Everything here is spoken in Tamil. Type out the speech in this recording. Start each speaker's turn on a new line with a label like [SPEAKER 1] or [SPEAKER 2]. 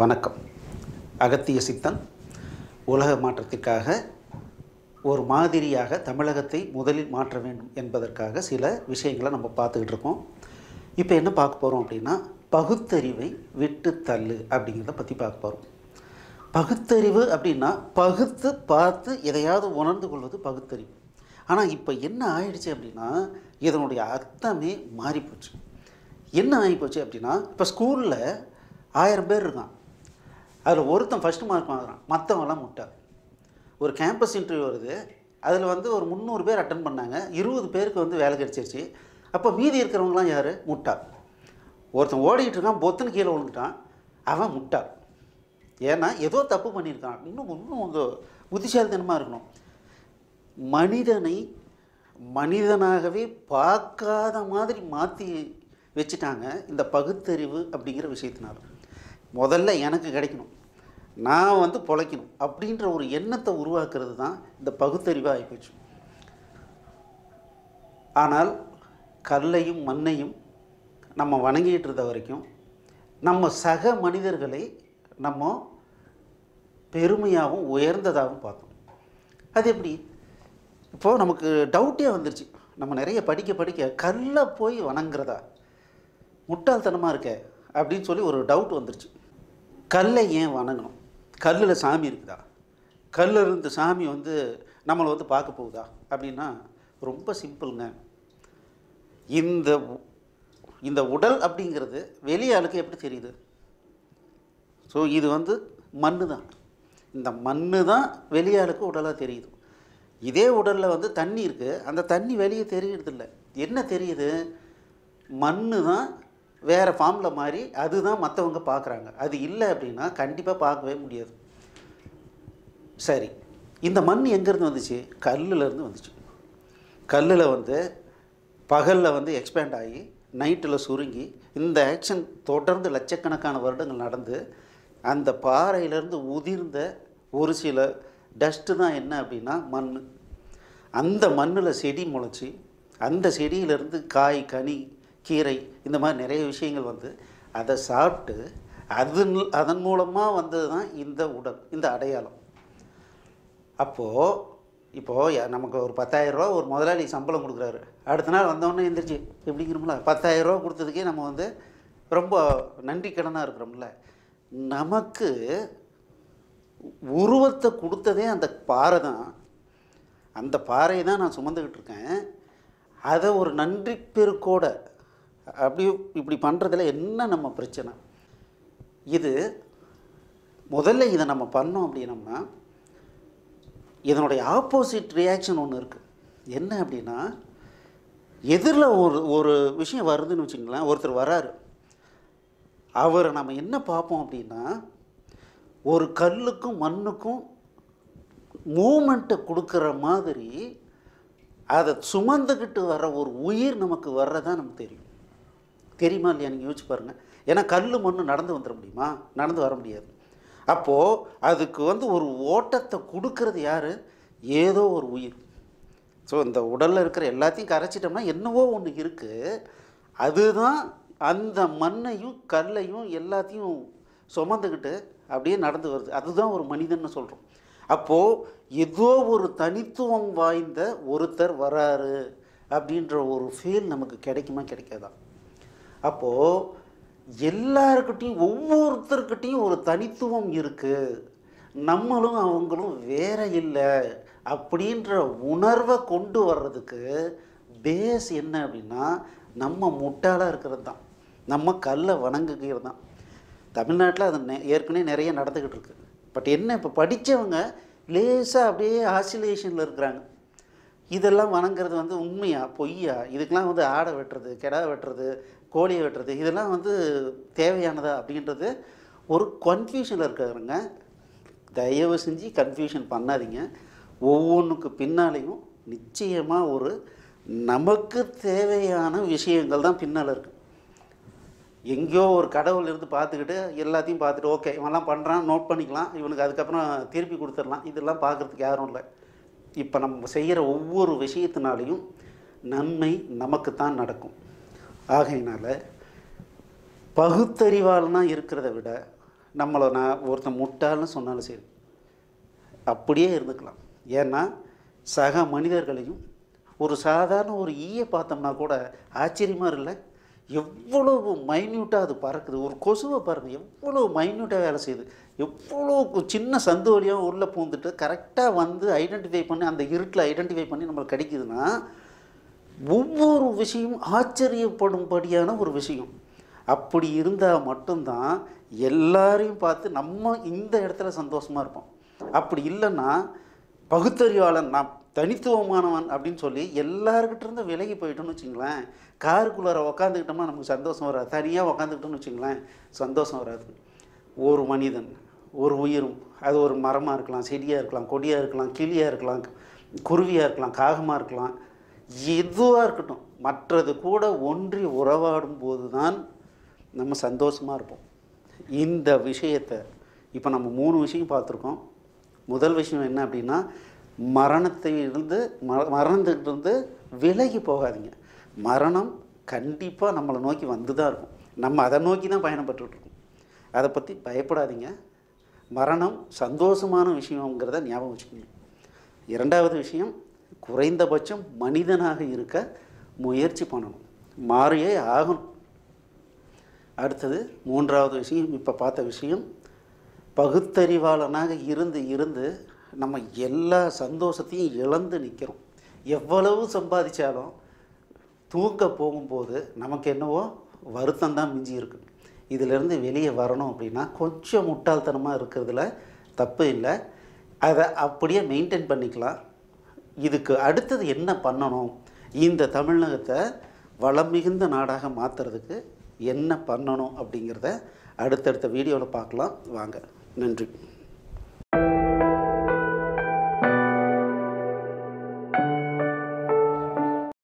[SPEAKER 1] வணக்கம். அகத்திய சித்தன் உலக மாற்றத்திற்காக ஒரு மாதிரியாக தமிழகத்தை முதலில் மாற்ற வேண்டும் என்பதற்காக சில விஷயங்களை நம்ம பார்த்துக்கிட்டு இருக்கோம். இப்போ என்ன பார்க்க போகிறோம் அப்படின்னா பகுத்தறிவை விட்டு தள்ளு அப்படிங்கிறத பற்றி பார்க்க போகிறோம் பகுத்தறிவு அப்படின்னா பகுத்து பார்த்து எதையாவது உணர்ந்து கொள்வது பகுத்தறிவு. ஆனால் இப்போ என்ன ஆயிடுச்சு அப்படின்னா இதனுடைய அர்த்தமே மாறிப்போச்சு. என்ன ஆகிப்போச்சு அப்படின்னா இப்போ ஸ்கூலில் ஆயிரம் பேர் இருக்கான் அதில் ஒருத்தன் ஃபஸ்ட்டு மார்க் வாங்குறான். மற்றவங்களாம் முட்டை. ஒரு கேம்பஸ் இன்டர்வியூ வருது. அதில் வந்து ஒரு முந்நூறு பேர் அட்டன் பண்ணாங்க. இருபது பேருக்கு வந்து வேலை கிடச்சிருச்சு. அப்போ மீதி இருக்கிறவங்களாம் யார்? முட்டா. ஒருத்தன் ஓடிக்கிட்டு இருக்கான் பொத்துன்னு கீழே விழுந்துட்டான். அவன் முட்டா. ஏன்னா ஏதோ தப்பு பண்ணியிருக்கான். இன்னும் இன்னும் கொஞ்சம் புத்திசாலித்தனமாக இருக்கணும். மனிதனை மனிதனாகவே பார்க்காத மாதிரி மாற்றி வச்சுட்டாங்க இந்த பகுத்தறிவு அப்படிங்கிற விஷயத்தினால. முதல்ல எனக்கு கிடைக்கணும். நான் வந்து பொழைக்கணும். அப்படின்ற ஒரு எண்ணத்தை உருவாக்குறது தான் இந்த பகுத்தறிவாக ஆகிப்போச்சு ஆனால் கல்லையும் மண்ணையும் நம்ம வணங்கிட்டு இருந்த வரைக்கும் நம்ம சக மனிதர்களை நம்ம பெருமையாகவும் உயர்ந்ததாகவும் பார்த்தோம். அது எப்படி? இப்போது நமக்கு டவுட்டே வந்துருச்சு. நம்ம நிறைய படிக்க படிக்க கல்லை போய் வணங்குறதா? முட்டாள்தனமாக இருக்க அப்படின்னு சொல்லி ஒரு டவுட் வந்துருச்சு. கல்லை ஏன் வணங்கணும்? கல்லில் சாமி இருக்குதா? கல்லில் இருந்த சாமி வந்து நம்மளை வந்து பார்க்க போகுதா? அப்படின்னா ரொம்ப சிம்பிளுங்க. இந்த உ- இந்த உடல் அப்படிங்கிறது வெளியாளுக்கு எப்படி தெரியுது? ஸோ இது வந்து மண்ணு தான். இந்த மண்ணு தான் வெளியாளுக்கு உடலாக தெரியுது. இதே உடலில் வந்து தண்ணி இருக்குது அந்த தண்ணி வெளியே தெரியறதில்ல. என்ன தெரியுது? மண்ணு தான் வேறு ஃபார்மில் மாறி அதுதான் மற்றவங்க பார்க்குறாங்க அது இல்லை அப்படின்னா கண்டிப்பாக பார்க்கவே முடியாது. சரி. இந்த மண் எங்கேருந்து வந்துச்சு? கல்லுலேருந்து வந்துச்சு. கல்லில் வந்து பகலில் வந்து எக்ஸ்பேண்ட் ஆகி நைட்டில் சுருங்கி இந்த ஆக்ஷன் தொடர்ந்து லட்சக்கணக்கான வருடங்கள் நடந்து அந்த பாறையிலேருந்து உதிர்ந்த ஒரு சில டஸ்ட்டு தான் என்ன அப்படின்னா மண். அந்த மண்ணில் செடி முளைச்சி அந்த செடியிலேருந்து காய் கனி கீரை இந்த மாதிரி நிறைய விஷயங்கள் வந்து அதை சாப்பிட்டு அது அதன் மூலமாக வந்தது தான் இந்த உடல் இந்த அடையாளம். அப்போது இப்போது நமக்கு ஒரு பத்தாயிரரூவா ஒரு முதலாளி சம்பளம் கொடுக்குறாரு. அடுத்த நாள் வந்தோடனே எந்திரிச்சு எப்படிங்கிறோம்ல பத்தாயிரரூவா கொடுத்ததுக்கே நம்ம வந்து ரொம்ப நன்றி கடனாக இருக்கிறோம்ல. நமக்கு உருவத்தை கொடுத்ததே அந்த பாறை தான். அந்த பாறையை தான் நான் சுமந்துக்கிட்டு இருக்கேன். அதை ஒரு நன்றி பெருக்கோட அப்படி இப்படி பண்ணுறதுல என்ன நம்ம பிரச்சனை? இது முதல்ல இதை நம்ம பண்ணோம் அப்படின்னம்னா இதனுடைய ஆப்போசிட் ரியாக்ஷன் ஒன்று இருக்குது என்ன அப்படின்னா எதிரில் ஒரு ஒரு விஷயம் வருதுன்னு வச்சுங்களேன் ஒருத்தர் வராரு. அவரை நம்ம என்ன பார்ப்போம் அப்படின்னா ஒரு கல்லுக்கும் மண்ணுக்கும் மூமெண்ட்டை கொடுக்குற மாதிரி அதை சுமந்துக்கிட்டு வர ஒரு உயிர் நமக்கு வர்றதான் நமக்கு தெரியும். தெரியுமா இல்லையா? நீங்கள் யோசிச்சு பாருங்கள் ஏன்னா கல் மண்ணு நடந்து வந்துட முடியுமா? நடந்து வர முடியாது. அப்போது அதுக்கு வந்து ஒரு ஓட்டத்தை கொடுக்கறது யார்? ஏதோ ஒரு உயிர். ஸோ இந்த உடலில் இருக்கிற எல்லாத்தையும் கரைச்சிட்டோம்னா என்னவோ ஒன்று இருக்குது அதுதான் அந்த மண்ணையும் கல்லையும் எல்லாத்தையும் சுமந்துக்கிட்டு அப்படியே நடந்து வருது. அதுதான் ஒரு மனிதன்னு சொல்கிறோம் அப்போது ஏதோ ஒரு தனித்துவம் வாய்ந்த ஒருத்தர் வராரு அப்படின்ற ஒரு ஃபீல் நமக்கு கிடைக்குமா? கிடைக்காதா? அப்போது எல்லாருக்கிட்டையும் ஒவ்வொருத்தர்கிட்டையும் ஒரு தனித்துவம் இருக்குது நம்மளும் அவங்களும் வேற இல்லை அப்படின்ற உணர்வை கொண்டு வர்றதுக்கு பேஸ் என்ன அப்படின்னா நம்ம முட்டாளாக இருக்கிறது தான் நம்ம கல்லை வணங்குகிறது தான் தமிழ்நாட்டில் அது நெ- ஏற்கனவே நிறைய நடந்துக்கிட்டு இருக்கு. பட் என்ன இப்போ படித்தவங்க லேசாக அப்படியே ஆசிலேஷனில் இருக்கிறாங்க. இதெல்லாம் வணங்குறது வந்து உண்மையா பொய்யா? இதுக்கெல்லாம் வந்து ஆடை வெட்டுறது கெடா வெட்டுறது கோழியை வெட்டுறது இதெல்லாம் வந்து தேவையானதா அப்படின்றது ஒரு கன்ஃபியூஷனில் இருக்காருங்க. தயவு செஞ்சு கன்ஃபியூஷன் பண்ணாதீங்க. ஒவ்வொன்றுக்கு பின்னாலேயும் நிச்சயமாக ஒரு நமக்கு தேவையான விஷயங்கள் தான் பின்னால் இருக்குது எங்கேயோ ஒரு கடவுள் இருந்து பார்த்துக்கிட்டு எல்லாத்தையும் பார்த்துட்டு ஓகே இவன்லாம் பண்ணுறான் நோட் பண்ணிக்கலாம். இவனுக்கு அதுக்கப்புறம் திருப்பி கொடுத்துடலாம். இதெல்லாம் பார்க்குறதுக்கு யாரும் இல்லை. இப்போ நம்ம செய்கிற ஒவ்வொரு விஷயத்தினாலையும் நன்மை நமக்கு தான் நடக்கும். ஆகையினால் பகுத்தறிவால்னா இருக்கிறத விட நம்மளை நான் ஒருத்தன் முட்டாள்னு சொன்னாலும் சரி அப்படியே இருந்துக்கலாம். ஏன்னா சக மனிதர்களையும் ஒரு சாதாரண ஒரு ஈயை பார்த்தோம்னா கூட ஆச்சரியமாக இல்லை எவ்வளவு மைன்யூட்டாக அது பறக்குது? ஒரு கொசுவை பாருங்கள் எவ்வளோ மைன்யூட்டாக வேலை செய்யுது? எவ்வளோ சின்ன சந்து வழியாக உள்ளே பூந்துட்டு கரெக்டாக வந்து ஐடென்டிஃபை பண்ணி அந்த இருட்டில் ஐடென்டிஃபை பண்ணி நம்மளுக்கு கிடைக்குதுன்னா ஒவ்வொரு விஷயமும் ஆச்சரியப்படும்படியான ஒரு விஷயம். அப்படி இருந்தால் மட்டும்தான் எல்லாரையும் பார்த்து நம்ம இந்த இடத்துல சந்தோஷமாக இருப்போம். அப்படி இல்லைன்னா பகுத்தறிவாளன் நான் தனித்துவமானவன் அப்படின்னு சொல்லி எல்லாருக்கிட்ட இருந்து விலகி போயிட்டோம்னு வச்சுங்களேன். காருக்குள்ளார உக்காந்துக்கிட்டோம்னா நமக்கு சந்தோஷம் வராது. தனியாக உக்காந்துக்கிட்டோம்னு வச்சுங்களேன் சந்தோஷம் வராது. ஒரு மனிதன் ஒரு உயிரும் அது ஒரு மரமாக இருக்கலாம் செடியாக இருக்கலாம் கொடியாக இருக்கலாம் கிளியாக இருக்கலாம் குருவியாக இருக்கலாம் காகமாக இருக்கலாம் எதுவாக இருக்கட்டும் மற்றது கூட ஒன்றி உறவாடும் போது தான் நம்ம சந்தோஷமாக இருப்போம். இந்த விஷயத்தை இப்போ நம்ம மூணு விஷயம் பார்த்துருக்கோம். முதல் விஷயம் என்ன அப்படின்னா மரணத்தை இருந்து ம விலகி போகாதீங்க. மரணம் கண்டிப்பாக நம்மளை நோக்கி வந்து தான் இருக்கும். நம்ம அதை நோக்கி தான் பயணப்பட்டுருக்கோம் அதை பற்றி பயப்படாதீங்க. மரணம் சந்தோஷமான விஷயங்கிறத ஞாபகம் வச்சுக்கோங்க. இரண்டாவது விஷயம் குறைந்தபட்சம் மனிதனாக இருக்க முயற்சி பண்ணணும். மாறியே ஆகணும். அடுத்தது மூன்றாவது விஷயம் இப்போ பார்த்த விஷயம் பகுத்தறிவாளனாக இருந்து இருந்து நம்ம எல்லா சந்தோஷத்தையும் இழந்து நிற்கிறோம் எவ்வளவு சம்பாதிச்சாலும் தூக்க போகும்போது நமக்கு என்னவோ வருத்தம் தான் மிஞ்சி இருக்கு. இதிலேருந்து வெளியே வரணும் அப்படின்னா கொஞ்சம் முட்டாள்தனமாக இருக்கிறதுல தப்பு இல்லை. அதை அப்படியே மெயின்டைன் பண்ணிக்கலாம். இதுக்கு அடுத்தது என்ன பண்ணணும்? இந்த தமிழகத்தை வளம் மிகுந்த நாடாக மாற்றுறதுக்கு என்ன பண்ணணும் அப்படிங்கிறத அடுத்தடுத்த வீடியோவில் பார்க்கலாம். வாங்க. நன்றி.